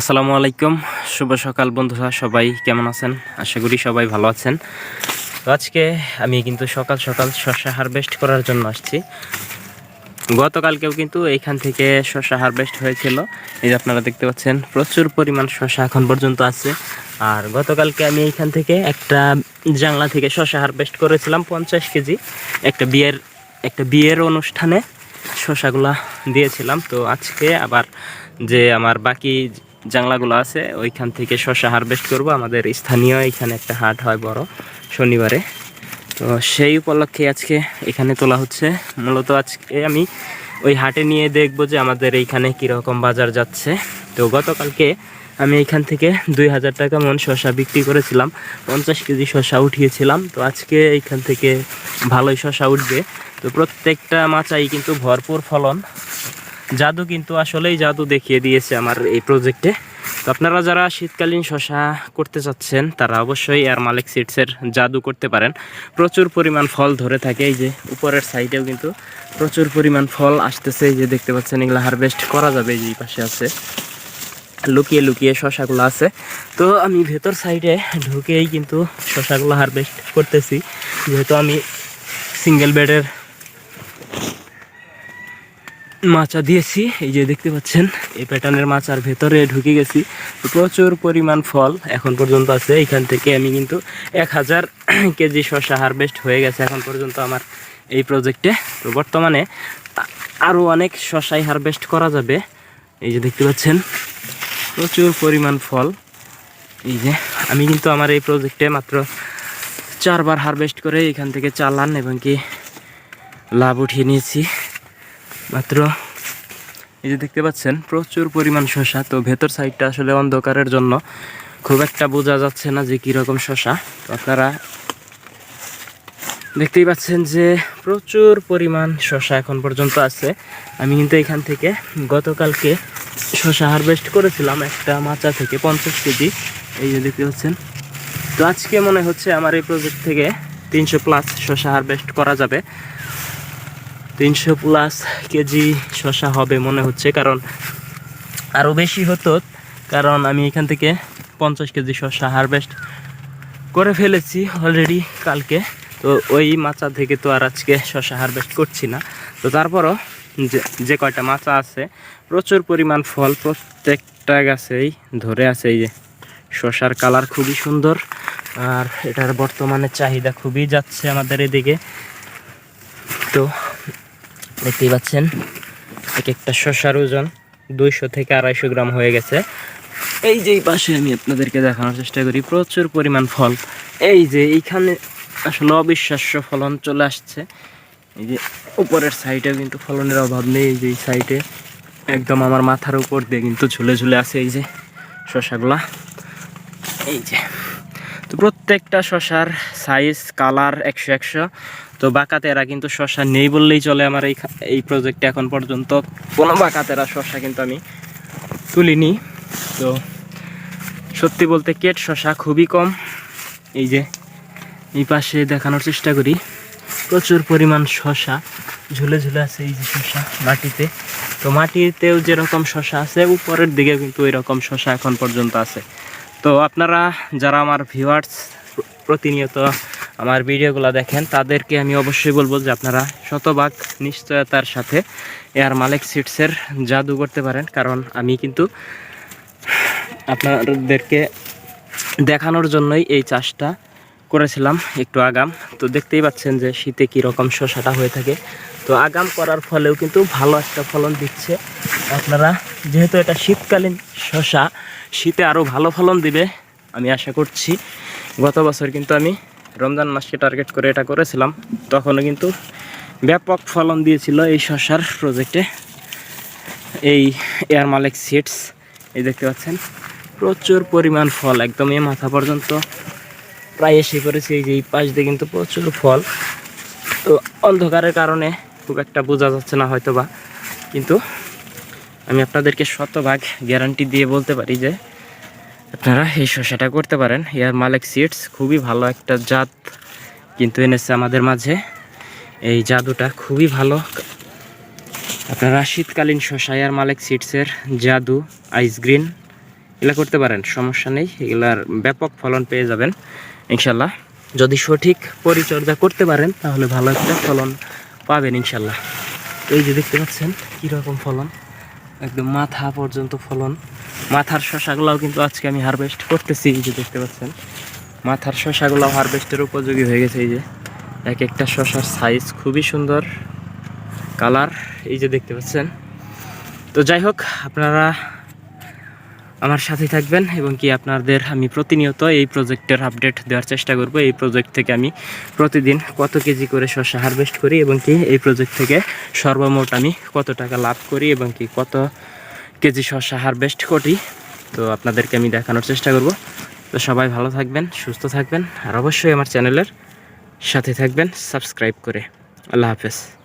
আসসালামু আলাইকুম। শুভ সকাল বন্ধুরা, সবাই কেমন আছেন? আশা করি সবাই ভালো আছেন। তো আজকে আমি কিন্তু সকাল সকাল শসা হারভেস্ট করার জন্য আসছি। গতকালকেও কিন্তু এইখান থেকে শসা হারভেস্ট হয়েছিল। এই যে আপনারা দেখতে পাচ্ছেন, প্রচুর পরিমাণ শসা এখন পর্যন্ত আছে। আর গতকালকে আমি এইখান থেকে একটা জাংলা থেকে শসা হারভেস্ট করেছিলাম, পঞ্চাশ কেজি। একটা বিয়ের একটা বিয়ের অনুষ্ঠানে শসাগুলা দিয়েছিলাম। তো আজকে আবার যে আমার বাকি জাংলাগুলো আছে, ওইখান থেকে শসা হারভেস্ট করব। আমাদের স্থানীয় এখানে একটা হাট হয় বড় শনিবারে। তো সেই উপলক্ষে আজকে এখানে তোলা হচ্ছে। মূলত আজকে আমি ওই হাটে নিয়ে দেখব যে আমাদের এইখানে কীরকম বাজার যাচ্ছে। তো গতকালকে আমি এইখান থেকে দুই হাজার টাকা মন শসা বিক্রি করেছিলাম। পঞ্চাশ কেজি শসা উঠিয়েছিলাম। তো আজকে এইখান থেকে ভালোই শসা উঠবে। তো প্রত্যেকটা মাচাই কিন্তু ভরপুর ফলন। জাদু কিন্তু আসলেই জাদু দেখিয়ে দিয়েছে আমার এই প্রজেক্টে তো আপনারা যারা শীতকালীন শশা করতে চাচ্ছেন, তারা অবশ্যই এয়ার মালিক সিডসের জাদু করতে পারেন। প্রচুর পরিমাণ ফল ধরে থাকে, এই যে উপরের সাইডেও কিন্তু প্রচুর পরিমাণ ফল আসতেছে, এই যে দেখতে পাচ্ছেন এগুলো হারভেস্ট করা যাবে, এই যে এই পাশে আছে। লুকিয়ে লুকিয়ে শশাগুলো আছে। তো আমি ভেতর সাইডে ঢুকেই কিন্তু শশাগুলো হারভেস্ট করতেছি। যেহেতু আমি সিঙ্গেল বেডের মাচা দিয়েছি, এই যে দেখতে পাচ্ছেন, এই প্যাটার্নের মাচার ভেতরে ঢুকে গেছি। প্রচুর পরিমাণ ফল এখন পর্যন্ত আছে, এখান থেকে আমি কিন্তু এক হাজার কেজি শসা হারভেস্ট হয়ে গেছে এখন পর্যন্ত আমার এই প্রজেক্টে তো বর্তমানে আরও অনেক শসাই হারভেস্ট করা যাবে। এই যে দেখতে পাচ্ছেন, প্রচুর পরিমাণ ফল। এই যে, আমি কিন্তু আমার এই প্রজেক্টে মাত্র চারবার হারভেস্ট করে এখান থেকে চালান এবং কি লাভ উঠিয়ে নিয়েছি। মাত্র। এই যে দেখতে পাচ্ছেন, প্রচুর পরিমাণ শশা। তো ভেতর সাইডটা আসলে অন্ধকারের জন্য খুব একটা বোঝা যাচ্ছে না যে কীরকম শশা। তো আপনারা দেখতেই পাচ্ছেন যে প্রচুর পরিমাণ শসা এখন পর্যন্ত আছে। আমি কিন্তু এখান থেকে গতকালকে শশা হারভেস্ট করেছিলাম একটা মাচা থেকে পঞ্চাশ কেজি। এই যে দেখতে পাচ্ছেন। তো আজকে মনে হচ্ছে আমার এই প্রজেক্ট থেকে তিনশো প্লাস শসা হারভেস্ট করা যাবে। তিনশো প্লাস কেজি শসা হবে মনে হচ্ছে, কারণ আরও বেশি হতো, কারণ আমি এখান থেকে পঞ্চাশ কেজি শসা হারভেস্ট করে ফেলেছি অলরেডি কালকে। তো ওই মাচা থেকে তো আর আজকে শসা হারভেস্ট করছি না। তো তারপরও যে কয়টা মাচা আছে, প্রচুর পরিমাণ ফল প্রত্যেকটা গাছেই ধরে আছে, এই যে শসার কালার খুবই সুন্দর, আর এটার বর্তমানে চাহিদা খুবই যাচ্ছে আমাদের এদিকে। তো দেখতেই পাচ্ছেন এক একটা শশার ওজন দুইশো থেকে আড়াইশো গ্রাম হয়ে গেছে। এই যে এই পাশে আমি আপনাদেরকে দেখানোর চেষ্টা করি, প্রচুর পরিমাণ ফল। এই যে এইখানে আসলে অবিশ্বাস্য ফলন চলে আসছে। এই যে উপরের সাইডে কিন্তু ফলনের অভাব নেই, এই যে এই সাইডে একদম আমার মাথার উপর দিয়ে কিন্তু ঝুলে ঝুলে আছে এই যে শসাগুলা। এই যে। তো প্রত্যেকটা শশার সাইজ কালার একশো একশো। তো বাঁকাতেরা কিন্তু শশা নেই বললেই চলে আমার এই এই প্রজেক্টে এখন পর্যন্ত। কোনো বাঁকাতেরা শশা কিন্তু আমি তুলিনি। তো সত্যি বলতে কেট শশা খুবই কম। এই যে, এই পাশে দেখানোর চেষ্টা করি। প্রচুর পরিমাণ শশা ঝুলে ঝুলে আছে এই যে শশা মাটিতে। তো মাটিতেও যেরকম শশা আছে, উপরের দিকে কিন্তু ওই রকম শশা এখন পর্যন্ত আছে। তো আপনারা যারা আমার ভিউয়ার্স প্রতিনিয়ত আমার ভিডিওগুলো দেখেন, তাদেরকে আমি অবশ্যই বলব যে আপনারা শতভাগ নিশ্চয়তার সাথে এয়ার মালিক সিটসের জাদু করতে পারেন। কারণ আমি কিন্তু আপনাদেরকে দেখানোর জন্যই এই চাষটা করেছিলাম একটু আগাম। তো দেখতেই পাচ্ছেন যে শীতে কীরকম শসাটা হয়ে থাকে। তো আগাম করার ফলেও কিন্তু ভালো একটা ফলন দিচ্ছে। আপনারা যেহেতু এটা শীতকালীন শসা, শীতে আরও ভালো ফলন দিবে আমি আশা করছি। গত বছর কিন্তু আমি রমজান মাসকে টার্গেট করে এটা করেছিলাম। তখনও কিন্তু ব্যাপক ফলন দিয়েছিল এই শসার প্রজেক্টে এই এয়ার মালিক সিডস এই দেখতে পাচ্ছেন। প্রচুর পরিমাণ ফল একদম এই মাথা পর্যন্ত প্রায় এসে পড়েছে, এই যে এই পাশ দিয়ে কিন্তু প্রচুর ফল। তো অন্ধকারের কারণে খুব একটা বোঝা যাচ্ছে না হয়তো বা কিন্তু আমি আপনাদেরকে শতভাগ গ্যারান্টি দিয়ে বলতে পারি যে, আপনারা এই শসাটা করতে পারেন। এয়ার মালিক সিডস খুবই ভালো একটা জাত কিন্তু এনেছে আমাদের মাঝে। এই জাদুটা খুবই ভালো। আপনারা শীতকালীন শসা, এয়ার মালিক সিডসের জাদু আইস গ্রিন এগুলা করতে পারেন, সমস্যা নেই। এগুলার ব্যাপক ফলন পেয়ে যাবেন। ইনশাল্লাহ। যদি সঠিক পরিচর্যা করতে পারেন, তাহলে ভালো একটা ফলন পাবেন ইনশাল্লাহ। এই যে দেখতে পাচ্ছেন, কীরকম ফলন? একদম মাথা পর্যন্ত ফলন। মাথার শশাগুলাও কিন্তু আজকে আমি হারভেস্ট করতেছি, এই যে দেখতে পাচ্ছেন। মাথার শশাগুলো হারভেস্টের উপযোগী হয়ে গেছে, এই যে। এক একটা শশার সাইজ খুবই সুন্দর। কালার এই যে দেখতে পাচ্ছেন। তো যাই হোক, আপনারা আমার সাথে থাকবেন এবং কি আপনাদের আমি প্রতিনিয়ত এই প্রজেক্টের আপডেট দেওয়ার চেষ্টা করব। এই প্রজেক্ট থেকে আমি প্রতিদিন কত কেজি করে শসা হারভেস্ট করি এবং কি এই প্রজেক্ট থেকে সর্বমোট আমি কত টাকা লাভ করি এবং কি কত কেজি শসা হারভেস্ট করি। তো আপনাদেরকে আমি দেখানোর চেষ্টা করব। তো সবাই ভালো থাকবেন, সুস্থ থাকবেন আর অবশ্যই আমার চ্যানেলের সাথে থাকবেন সাবস্ক্রাইব করে। আল্লাহ হাফেজ।